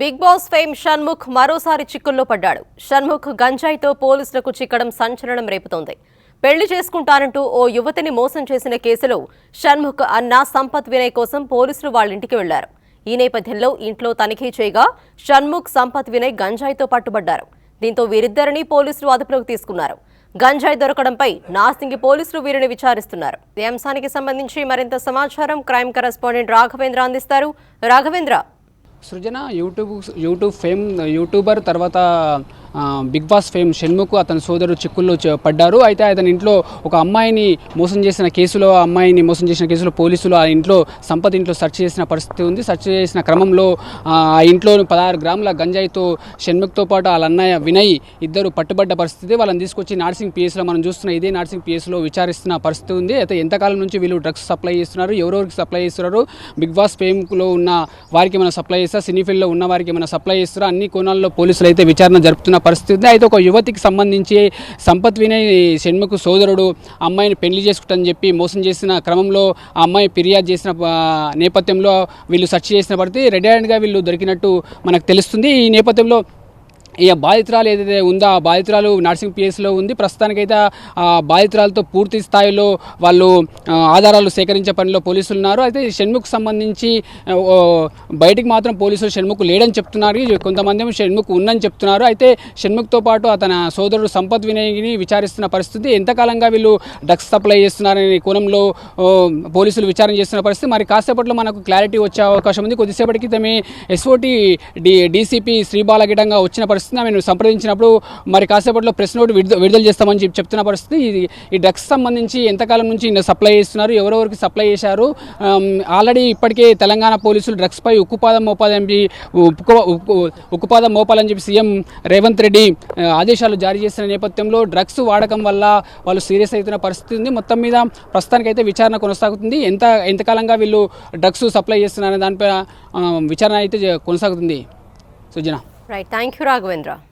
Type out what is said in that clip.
Big Boss fame Shanmukh మరోసారి చిక్కుల్లో పడ్డాడు. షణ్ముఖ్ గంజాయితో పోలీసులకు చిక్కడం సంచలనం రేపుతోంది. పెళ్ళి చేసుకుంటానంటూ ఓ యువతిని మోసం చేసిన కేసులో షణ్ముఖ్ అన్న సంపత్ వినయ్ కోసం పోలీసులు వాళ్ళ ఇంటికి వెళ్ళారు. ఈ నేపథ్యంలో ఇంట్లో తనిఖీ చేయగా షణ్ముఖ్ సంపత్ వినయ్ గంజాయితో పట్టుబడ్డారు. దీంతో వీరిద్దరిని పోలీసులు అదుపులోకి తీసుకున్నారు. గంజాయి దొరకడంపై నాస్తింగి పోలీసులు వీరిని విచారిస్తున్నారు. ఈ అంశానికి సంబంధించి మరింత సమాచారం క్రైమ్ కరెస్పాండెంట్ రాఘవేంద్ర అందిస్తారు. Raghavendra Srujana YouTube YouTube fame YouTuber తర్వాత బిగ్ బాస్ ఫేమ్ షణ్ముఖ్ అతని సోదరుడు చిక్కుల్లో పడ్డారు. అయితే అతని ఇంట్లో ఒక అమ్మాయిని మోసం చేసిన కేసులో అమ్మాయిని మోసం చేసిన కేసులో పోలీసులు ఆ ఇంట్లో సంపత్ ఇంట్లో సెర్చ్ చేసిన పరిస్థితి ఉంది. సెర్చ్ చేసిన క్రమంలో ఆ ఇంట్లో పదహారు గ్రాముల గంజాయితో షణ్ముఖ్తో పాటు వాళ్ళ అన్నయ్య వినయ్ ఇద్దరు పట్టుబడ్డ పరిస్థితి. వాళ్ళని తీసుకొచ్చి నార్సింగ్ పిఎస్లో మనం చూస్తున్న ఇదే నార్సింగ్ పిఎస్లో విచారిస్తున్న పరిస్థితి ఉంది. అయితే ఎంతకాలం నుంచి వీళ్ళు డ్రగ్స్ సప్లై చేస్తున్నారు? ఎవరెవరికి సప్లై చేస్తున్నారు? బిగ్ బాస్ ఫేమ్లో ఉన్న వారికి మనం సప్లై చేస్తారు? సినీ ఫీల్డ్లో ఉన్న వారికి మనం సప్లై చేస్తారా? అన్ని కోణాల్లో పోలీసులు అయితే విచారణ జరుపుతున్న పరిస్థితి ఉంది అయితే ఒక యువతికి సంబంధించి సంపత్ వినయ్ షణ్ముఖ్ సోదరుడు అమ్మాయిని పెళ్ళి చేసుకుంటని చెప్పి మోసం చేసిన క్రమంలో ఆ అమ్మాయి ఫిర్యాదు చేసిన నేపథ్యంలో వీళ్ళు సెర్చ్ చేసిన పడితే రెడీ హ్యాండ్గా వీళ్ళు దొరికినట్టు మనకు తెలుస్తుంది. ఈ నేపథ్యంలో ఈ బాధితురాలు ఏదైతే ఉందో ఆ బాధితురాలు నర్సింగ్ పిఎస్లో ఉంది. ప్రస్తుతానికైతే ఆ బాధితురాలతో పూర్తి స్థాయిలో వాళ్ళు ఆధారాలు సేకరించే పనిలో పోలీసులు ఉన్నారు. అయితే షణ్ముఖ్ సంబంధించి బయటికి మాత్రం పోలీసులు షణ్ముఖ్ లేడని చెప్తున్నారు. కొంతమంది షణ్ముఖ్ ఉందని చెప్తున్నారు. అయితే షణ్ముఖ్తో పాటు అతని సోదరుడు సంపత్ వినయ్ని విచారిస్తున్న పరిస్థితి ఎంతకాలంగా వీళ్ళు డ్రగ్స్ సప్లై చేస్తున్నారనే కోణంలో పోలీసులు విచారణ చేస్తున్న పరిస్థితి. మరి కాసేపట్లో మనకు క్లారిటీ వచ్చే అవకాశం ఉంది. కొద్దిసేపటి క్రితమే ఎస్ఓటి డి డీసీపీ శ్రీబాలగిటంగా వచ్చిన పరిస్థితి ఆమెను సంప్రదించినప్పుడు మరి కాసేపట్లో ప్రెస్ నోట్ విడుదల విడుదల చేస్తామని చెప్పి చెప్తున్న పరిస్థితి. ఇది ఈ డ్రగ్స్ సంబంధించి ఎంతకాలం నుంచి సప్లై చేస్తున్నారు ఎవరెవరికి సప్లై చేశారు? ఆల్రెడీ ఇప్పటికే తెలంగాణ పోలీసులు డ్రగ్స్పై ఉక్కుపాదం మోపాలని చెప్పి ఉక్కు ఉక్కుపాదం మోపాలని చెప్పి సీఎం రేవంత్ రెడ్డి ఆదేశాలు జారీ చేసిన నేపథ్యంలో డ్రగ్స్ వాడకం వల్ల వాళ్ళు సీరియస్ అవుతున్న పరిస్థితి ఉంది. మొత్తం మీద ప్రస్తుతానికైతే విచారణ కొనసాగుతుంది. ఎంత ఎంతకాలంగా వీళ్ళు డ్రగ్స్ సప్లై చేస్తున్నారనే దానిపై విచారణ అయితే కొనసాగుతుంది. Sujana. Right. Thank you, Raghavendra.